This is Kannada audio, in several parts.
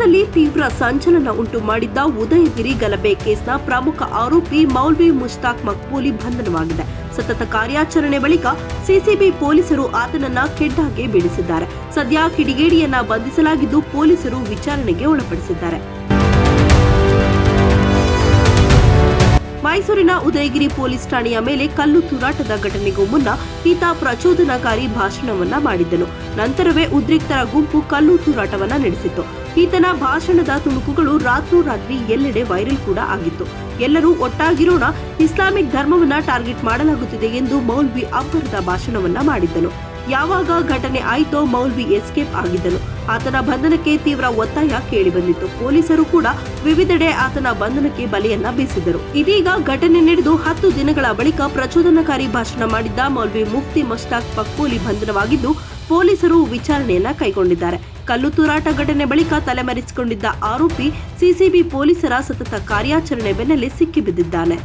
ತೀವ್ರ ಸಂಚಲನ ಉಂಟು ಮಾಡಿದ್ದ ಉದಯಗಿರಿ ಗಲಭೆ ಕೇಸ್ನ ಪ್ರಮುಖ ಆರೋಪಿ ಮೌಲ್ವಿ ಮುಷ್ತಾಕ್ ಮಕ್ಬೂಲಿ ಬಂಧನವಾಗಿದೆ. ಸತತ ಕಾರ್ಯಾಚರಣೆ ಬಳಿಕ ಸಿಸಿಬಿ ಪೊಲೀಸರು ಆತನನ್ನ ಕೆಡ್ಡಾಗೆ ಬೀಳಿಸಿದ್ದಾರೆ. ಸದ್ಯ ಕಿಡಿಗೇಡಿಯನ್ನ ಬಂಧಿಸಲಾಗಿದ್ದು ಪೊಲೀಸರು ವಿಚಾರಣೆಗೆ ಒಳಪಡಿಸಿದ್ದಾರೆ. ಮೈಸೂರಿನ ಉದಯಗಿರಿ ಪೊಲೀಸ್ ಠಾಣೆಯ ಮೇಲೆ ಕಲ್ಲು ತೂರಾಟದ ಘಟನೆಗೂ ಮುನ್ನ ಈತ ಪ್ರಚೋದನಕಾರಿ ಭಾಷಣವನ್ನ ಮಾಡಿದ್ದನು. ನಂತರವೇ ಉದ್ರಿಕ್ತರ ಗುಂಪು ಕಲ್ಲು ತೂರಾಟವನ್ನ ನಡೆಸಿತ್ತು. ಈತನ ಭಾಷಣದ ತುಣುಕುಗಳು ರಾತ್ರೋರಾತ್ರಿ ಎಲ್ಲೆಡೆ ವೈರಲ್ ಕೂಡ ಆಗಿತ್ತು. ಎಲ್ಲರೂ ಒಟ್ಟಾಗಿರೋಣ, ಇಸ್ಲಾಮಿಕ್ ಧರ್ಮವನ್ನ ಟಾರ್ಗೆಟ್ ಮಾಡಲಾಗುತ್ತಿದೆ ಎಂದು ಮೌಲ್ವಿ ಅಬ್ಬರದ ಭಾಷಣವನ್ನ ಮಾಡಿದ್ದನು. ಯಾವಾಗ ಘಟನೆ ಆಯಿತೋ ಮೌಲ್ವಿ ಎಸ್ಕೇಪ್ ಆಗಿದ್ದನು. ಆತನ ಬಂಧನಕ್ಕೆ ತೀವ್ರ ಒತ್ತಾಯ ಕೇಳಿಬಂದಿತ್ತು. ಪೊಲೀಸರು ಕೂಡ ವಿವಿಧೆಡೆ ಆತನ ಬಂಧನಕ್ಕೆ ಬಲೆಯನ್ನ ಬೀಸಿದರು ಇದೀಗ ಘಟನೆ ನಡೆದು ಹತ್ತು ದಿನಗಳ ಬಳಿಕ ಪ್ರಚೋದನಕಾರಿ ಭಾಷಣ ಮಾಡಿದ್ದ ಮೌಲ್ವಿ ಮುಫ್ತಿ ಮಸ್ತಾಕ್ ಪಕ್ಕೂಲಿ ಬಂಧನವಾಗಿದ್ದು, ಪೊಲೀಸರು ವಿಚಾರಣೆಯನ್ನ ಕೈಗೊಂಡಿದ್ದಾರೆ. ಕಲ್ಲು ತೂರಾಟ ಘಟನೆ ಬಳಿಕ ತಲೆಮರೆಸಿಕೊಂಡಿದ್ದ ಆರೋಪಿ ಸಿಸಿಬಿ ಪೊಲೀಸರ ಸತತ ಕಾರ್ಯಾಚರಣೆ ಬೆನ್ನಲ್ಲೇ ಸಿಕ್ಕಿಬಿದ್ದಿದ್ದಾನೆ.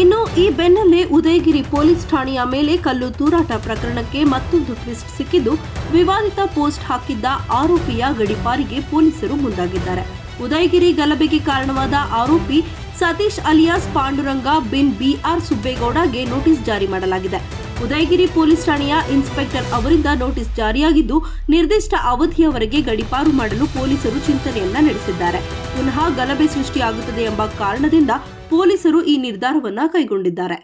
ಇನ್ನು ಈ ಬೆನ್ನಲ್ಲೇ ಉದಯಗಿರಿ ಪೊಲೀಸ್ ಠಾಣೆಯ ಮೇಲೆ ಕಲ್ಲು ತೂರಾಟ ಪ್ರಕರಣಕ್ಕೆ ಮತ್ತೊಂದು ಟ್ವಿಸ್ಟ್ ಸಿಕ್ಕಿದ್ದು, ವಿವಾದಿತ ಪೋಸ್ಟ್ ಹಾಕಿದ್ದ ಆರೋಪಿಯ ಗಡಿಪಾರಿಗೆ ಪೊಲೀಸರು ಮುಂದಾಗಿದ್ದಾರೆ. ಉದಯಗಿರಿ ಗಲಭೆಗೆ ಕಾರಣವಾದ ಆರೋಪಿ ಸತೀಶ್ ಅಲಿಯಾಸ್ ಪಾಂಡುರಂಗ ಬಿನ್ ಬಿಆರ್ ಸುಬ್ಬೇಗೌಡಗೆ ನೋಟಿಸ್ ಜಾರಿ ಮಾಡಲಾಗಿದೆ. ಉದಯಗಿರಿ ಪೊಲೀಸ್ ಠಾಣೆಯ ಇನ್ಸ್ಪೆಕ್ಟರ್ ಅವರಿಂದ ನೋಟಿಸ್ ಜಾರಿಯಾಗಿದ್ದು, ನಿರ್ದಿಷ್ಟ ಅವಧಿಯವರೆಗೆ ಗಡಿಪಾರು ಮಾಡಲು ಪೊಲೀಸರು ಚಿಂತನೆಯನ್ನ ನಡೆಸಿದ್ದಾರೆ. ಪುನಃ ಗಲಭೆ ಸೃಷ್ಟಿಯಾಗುತ್ತದೆ ಎಂಬ ಕಾರಣದಿಂದ ಪೊಲೀಸರು ಈ ನಿರ್ಧಾರವನ್ನ ಕೈಗೊಂಡಿದ್ದಾರೆ.